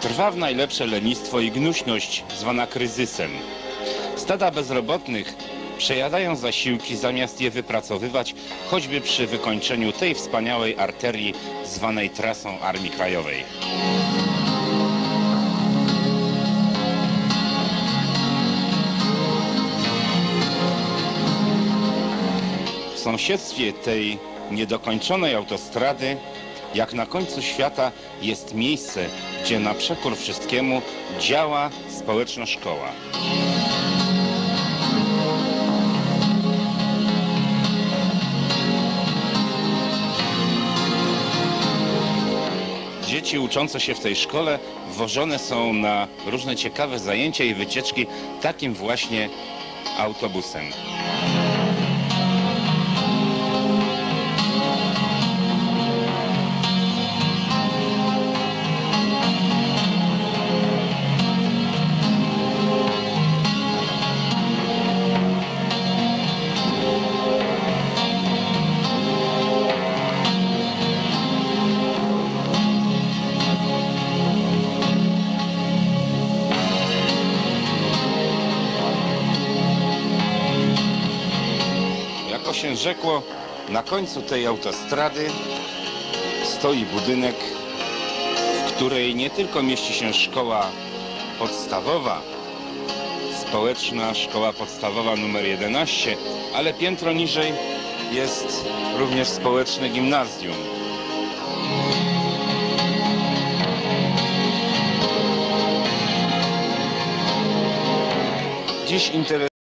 Trwa w najlepsze lenistwo i gnuśność zwana kryzysem. Stada bezrobotnych przejadają zasiłki zamiast je wypracowywać, choćby przy wykończeniu tej wspaniałej arterii zwanej trasą Armii Krajowej. W sąsiedztwie tej niedokończonej autostrady, jak na końcu świata, jest miejsce, gdzie na przekór wszystkiemu działa społeczna szkoła. Dzieci uczące się w tej szkole wożone są na różne ciekawe zajęcia i wycieczki takim właśnie autobusem. Jako się rzekło, na końcu tej autostrady stoi budynek, w której nie tylko mieści się szkoła podstawowa, społeczna szkoła podstawowa numer 11, ale piętro niżej jest również społeczne gimnazjum. Dziś interes